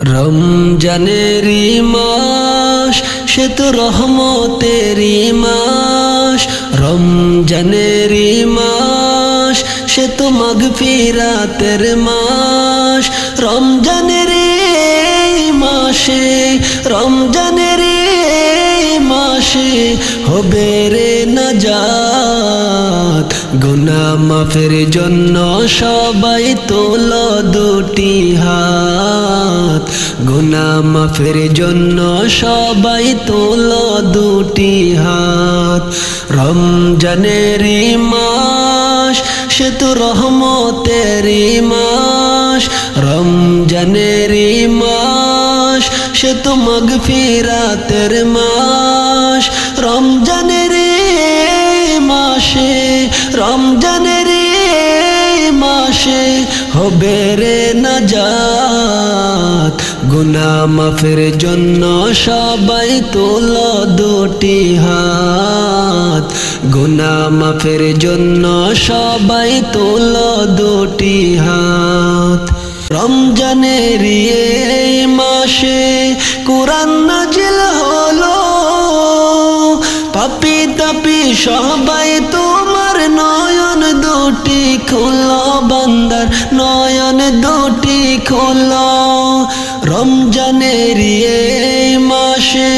রমজানেরি মাস, সে তো রহমতেরি মাস। রমজানেরি মাস, সে তো মগফিরাতের মাস। রমজানের মাসে রমজানের মাসে হবে রে নাজাত। গুনা মাফের জন্য সবাই তোল দুটি হাত। গুনা মাফের জন্য সবাই তোল দুটি হাত। রমজানেরি মাস, সে তো রহমতেরি মাস। রমজানেরি মাস তো মগফিরাতের মাস রমজানের মাসে রমজানের মাসে হবে রে না নাজাত গুনা মাফের জন্য সবাই তোল দুটি হাত গুনা মাফের জন্য সবাই তোল দুটি হাত রমজানের এই মাসে কোরআন নাজিল হলো। পাপি তাপি সবাই তোমার নয়ন দুটি খোলো, বান্দার নয়ন দুটি খোলো। রমজানের মাসে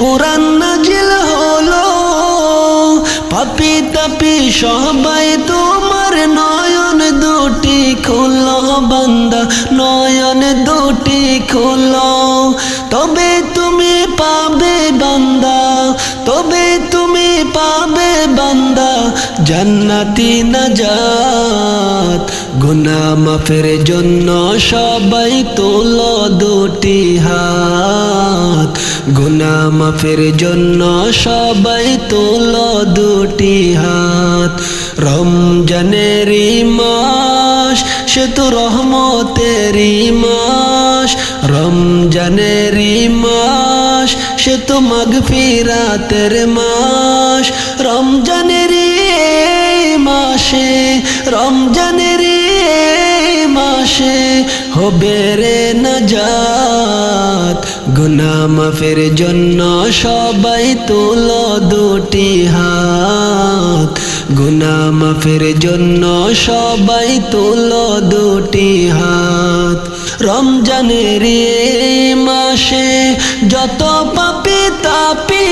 কোরআন নাজিল হলো। পাপি তাপি সবাই তোমার নয়ন পাবে বান্দা, জান্নাতি নাজাত। গুনা মাফের জন্য সবাই তোল দুটি হাত। গুনা মাফের জন্য সবাই তোল দুটি হাত। রমজানেরি মাস, সে তো রহমতেরি মাস। রমজানেরি মাস তো মগফিরাতের মাস, রমজানেরি মাসে রমজানেরি মাসে হবে রে নাজাত। গুনা মাফের জন্য সবাই তোল দুটি হাত। গুনা মাফের জন্য সবাই তোল দুটি হাত। রমজানের মাসে যত পাপি তাপি,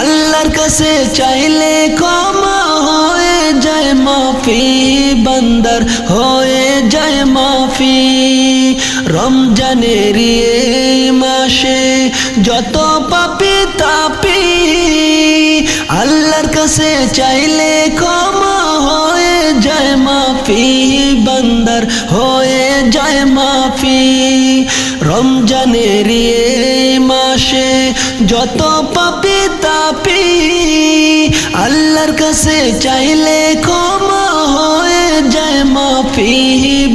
আল্লাহর কাছে চাইলে ক্ষমা হয়ে যায় মাফি, বান্দার হয়ে যায় মাফি। রমজানের মাসে যত পাপি তাপি, আল্লাহর কাছে চাইলে ক্ষমা হয়ে যায় মাফি, বান্দার হয়ে যায় মাফি। রমজানের মাসে যত পাপি তাপি, আল্লাহর কাছে চাইলে ক্ষমা হয়ে যায় মাফি,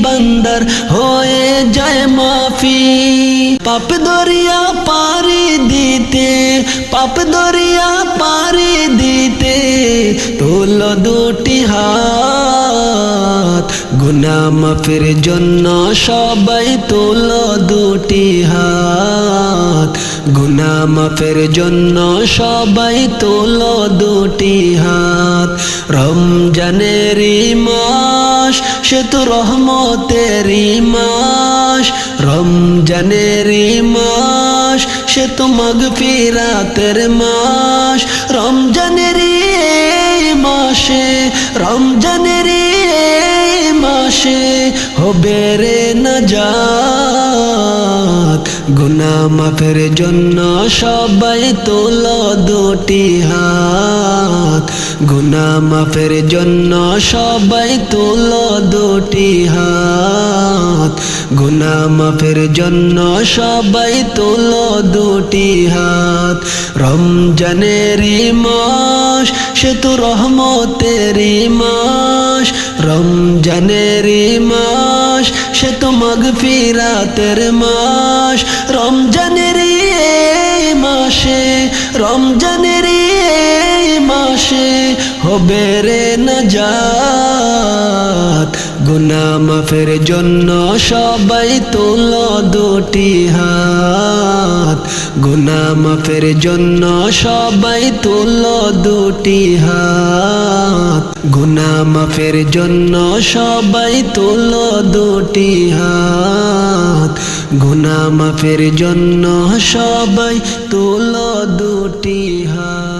বান্দার হয়ে যায় মাফি। পাপ দরিয়া পারি দিতে, পাপ দরিয়া পারি দিতে, তোল দুটি হাত গুনা মাফের জন্য সবাই তোল দুটি হাত। গুনা মাফের জন্য সবাই তোল দুটি হাত। রমজানেরি মাস, সে তো রহমতেরি মাস। রমজানেরি মাস, সে তো মগফিরাতের মাস। রমজানেরি মাসে রমজানেরি মাসে হবে রে নাজাত। গুনা মাফের জন্য সবাই তোল দুটি হাত। গুনা মাফের জন্য সবাই তোল দুটি হাত। গুনা মাফের জন্য সবাই তোল দুটি হাত। রমজানেরি মাস সে তো রহমতেরি মাস রমজানেরি মাস, সে তো মগ ফিরাতের মাস। রমজানের এই মাসে, রমজানের এই মাসে হবে রে নাজাত। গুনা মাফের জন্য সবাই তোলো দুটি হাত। গুনা মাফের জন্য সবাই তোলো দুটি হাত। গুনা মাফের জন্য সবাই তোলো দুটি হাত। গুনা মাফের জন্য সবাই তোলো দুটি হাত।